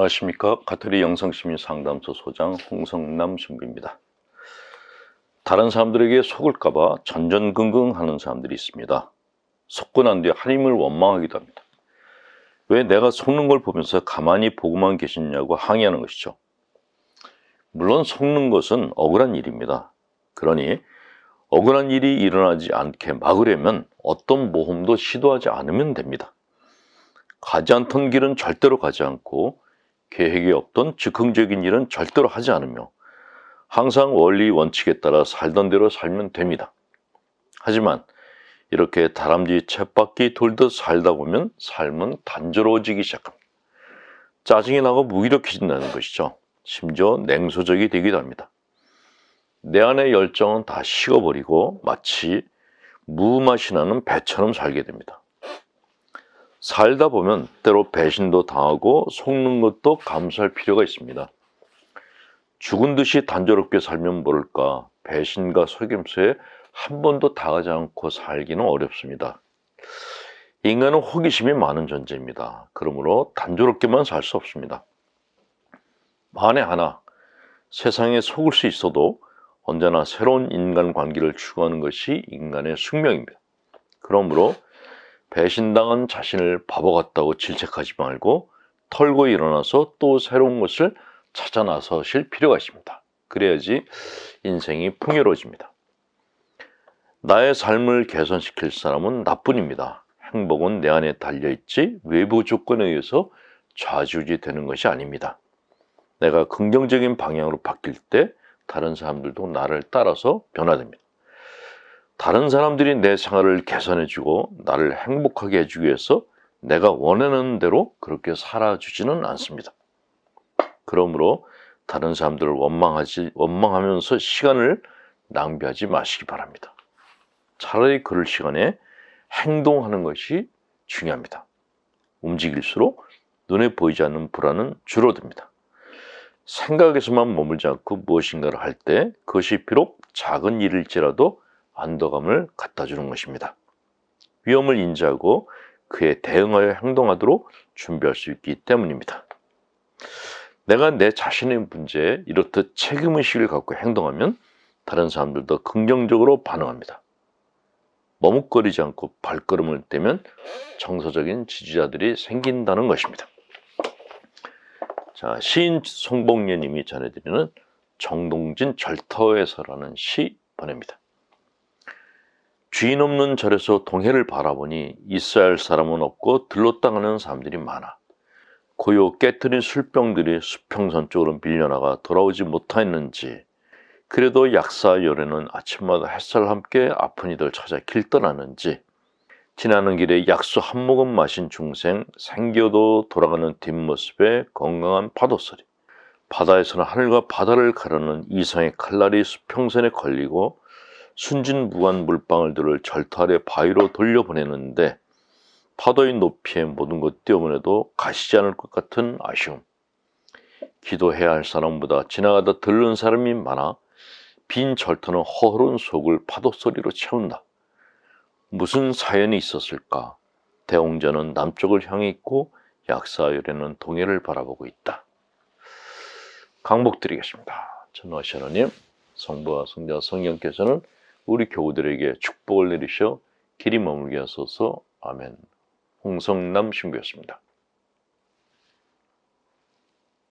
안녕하십니까. 가톨릭 영성시민 상담소 소장 홍성남 신부입니다. 다른 사람들에게 속을까봐 전전긍긍하는 사람들이 있습니다. 속고 난 뒤에 하나님을 원망하기도 합니다. 왜 내가 속는 걸 보면서 가만히 보고만 계시냐고 항의하는 것이죠. 물론 속는 것은 억울한 일입니다. 그러니 억울한 일이 일어나지 않게 막으려면 어떤 모험도 시도하지 않으면 됩니다. 가지 않던 길은 절대로 가지 않고 계획이 없던 즉흥적인 일은 절대로 하지 않으며 항상 원리 원칙에 따라 살던 대로 살면 됩니다. 하지만 이렇게 다람쥐 쳇바퀴 돌듯 살다 보면 삶은 단조로워지기 시작합니다. 짜증이 나고 무기력해진다는 것이죠. 심지어 냉소적이 되기도 합니다. 내 안의 열정은 다 식어버리고 마치 무맛이 나는 배처럼 살게 됩니다. 살다 보면 때로 배신도 당하고 속는 것도 감수할 필요가 있습니다. 죽은 듯이 단조롭게 살면 모를까 배신과 속임수에 한 번도 당하지 않고 살기는 어렵습니다. 인간은 호기심이 많은 존재입니다. 그러므로 단조롭게만 살 수 없습니다. 만에 하나 세상에 속을 수 있어도 언제나 새로운 인간 관계를 추구하는 것이 인간의 숙명입니다. 그러므로 배신당한 자신을 바보 같다고 질책하지 말고 털고 일어나서 또 새로운 것을 찾아 나서실 필요가 있습니다. 그래야지 인생이 풍요로워집니다. 나의 삶을 개선시킬 사람은 나뿐입니다. 행복은 내 안에 달려있지 외부 조건에 의해서 좌지우지 되는 것이 아닙니다. 내가 긍정적인 방향으로 바뀔 때 다른 사람들도 나를 따라서 변화됩니다. 다른 사람들이 내 생활을 개선해주고 나를 행복하게 해주기 위해서 내가 원하는 대로 그렇게 살아주지는 않습니다. 그러므로 다른 사람들을 원망하지, 원망하면서 시간을 낭비하지 마시기 바랍니다. 차라리 그럴 시간에 행동하는 것이 중요합니다. 움직일수록 눈에 보이지 않는 불안은 줄어듭니다. 생각에서만 머물지 않고 무엇인가를 할 때 그것이 비록 작은 일일지라도 안도감을 갖다 주는 것입니다. 위험을 인지하고 그에 대응하여 행동하도록 준비할 수 있기 때문입니다. 내가 내 자신의 문제에 이렇듯 책임의식을 갖고 행동하면 다른 사람들도 긍정적으로 반응합니다. 머뭇거리지 않고 발걸음을 떼면 정서적인 지지자들이 생긴다는 것입니다. 자, 시인 송봉예님이 전해드리는 정동진 절터에서라는 시 보냅니다. 주인 없는 절에서 동해를 바라보니 있어야 할 사람은 없고 들렀다가는 사람들이 많아. 고요 깨트린 술병들이 수평선 쪽으로 밀려나가 돌아오지 못하였는지 그래도 약사 요래는 아침마다 햇살 함께 아픈 이들 찾아 길 떠나는지 지나는 길에 약수 한 모금 마신 중생 생겨도 돌아가는 뒷모습에 건강한 파도 소리 바다에서는 하늘과 바다를 가르는 이성의 칼날이 수평선에 걸리고 순진무관 물방울들을 절터 아래 바위로 돌려보내는데 파도의 높이에 모든 것 때문에도 가시지 않을 것 같은 아쉬움. 기도해야 할 사람보다 지나가다 들른 사람이 많아 빈 절터는 허허른 속을 파도 소리로 채운다. 무슨 사연이 있었을까? 대홍전은 남쪽을 향해 있고 약사열에는 동해를 바라보고 있다. 강복 드리겠습니다. 전화시하나님, 성부와 성자 성령께서는 우리 교우들에게 축복을 내리셔 길이 머물게 하소서. 아멘. 홍성남 신부였습니다.